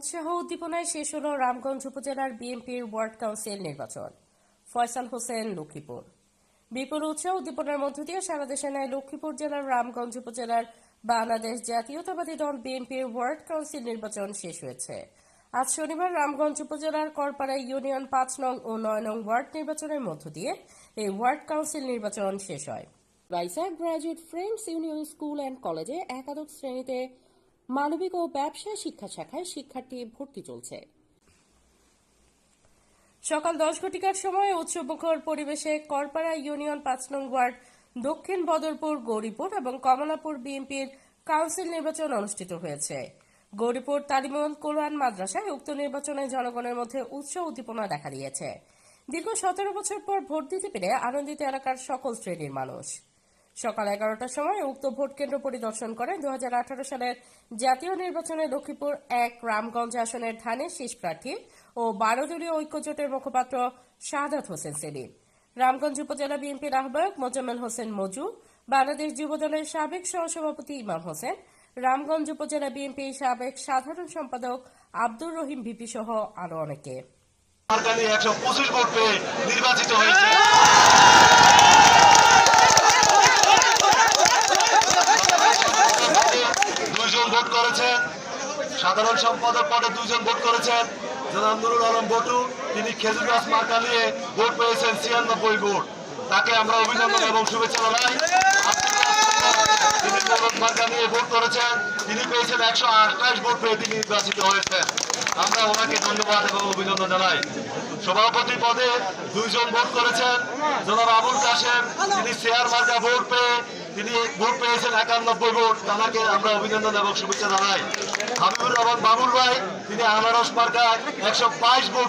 উৎসাহ উদ্দীপনায় শেষ হল রামগঞ্জ উপজেলার বিএনপির ওয়ার্ড কাউন্সিল নির্বাচন। ফয়সাল হোসেন, লক্ষ্মীপুর। বিপুল উৎসাহ উদ্দীপনার মধ্য দিয়ে সারা দেশে নেয় লক্ষ্মীপুর জেলার রামগঞ্জ উপজেলার বাংলাদেশ জাতীয়তাবাদী দল বিএনপির ওয়ার্ড কাউন্সিল নির্বাচন শেষ হয়েছে। আজ শনিবার রামগঞ্জ উপজেলার করপাড়া ইউনিয়ন পাঁচ নং ও নয় নং ওয়ার্ড নির্বাচনের মধ্য দিয়ে এই ওয়ার্ড কাউন্সিল নির্বাচন শেষ হয়। রাইসার graduate friends union school and কলেজে একাদশ শ্রেণীতে মানবিক ও ব্যবসা শিক্ষা শাখায় শিক্ষার্থী ভর্তি চলছে। সকাল দশ ঘটিকার সময় উৎসবমুখর পরিবেশে করপাড়া ইউনিয়ন পাঁচ নং ওয়ার্ড, দক্ষিণ বদরপুর, গৌরীপুর এবং কমলাপুর বিএনপির কাউন্সিল নির্বাচন অনুষ্ঠিত হয়েছে। গৌরীপুর, তালিমুল কোরআন মাদ্রাসায় উক্ত নির্বাচনে জনগণের মধ্যে উৎসাহ উদ্দীপনা দেখা দিয়েছে। দীর্ঘ সতেরো বছর পর ভোট দিতে পেরে আনন্দিত এলাকার সকল শ্রেণির মানুষ। সকাল এগারোটার সময় উক্ত ভোট কেন্দ্র পরিদর্শন করেন দু হাজার আঠারো সালের জাতীয় নির্বাচনে লক্ষ্মীপুর এক, রামগঞ্জ আসনের ধানের শীষ প্রার্থী ও বারো দলীয় ঐক্যজোটের মুখপাত্র শাহাদাত হোসেন সেলিম। রামগঞ্জ উপজেলা বিএনপির আহ্বায়ক মোজাম্মেল হোসেন মজু, বাংলাদেশ যুবদলের সাবেক সহসভাপতি ইমাম হোসেন, রামগঞ্জ উপজেলা বিএনপির সাবেক সাধারণ সম্পাদক আব্দুর রহিম ভিপি সহ আরও অনেকে। নির্বাচিত হয়েছে দুইজন ভোট করেছেন। সাধারণ সম্পাদক পদে দুইজন ভোট করেছেন। জনাব নুরুল আলম বটু, তিনি খেজুর গাছ মার্কা নিয়ে ভোট পেয়েছেন ছিয়ানব্বই ভোট। তাকে আমরা অভিনন্দন এবং শুভেচ্ছা জানাই। তিনি মোহাম্মদ মার্কা নিয়ে ভোট করেছেন। তিনি পেয়েছেন একশো আঠাশ ভোট পেয়ে তিনি নির্বাচিত হয়েছেন। আমরা ওনাকে ধন্যবাদ এবং অভিনন্দন জানাই। সভাপতি পদে দুইজন ভোট করেছেন। জনাব আবুল কাশেম, তিনি শেয়ার মার্কা ভোট পেয়ে তিনি ভোট পেয়েছেন একানব্বই ভোট তাকে আমরা অভিনন্দন এবং শুভেচ্ছা জানাই হাবিবুর রহমান বাবুল ভাই, তিনি আনারস মার্কায় একশো বাইশ ভোট।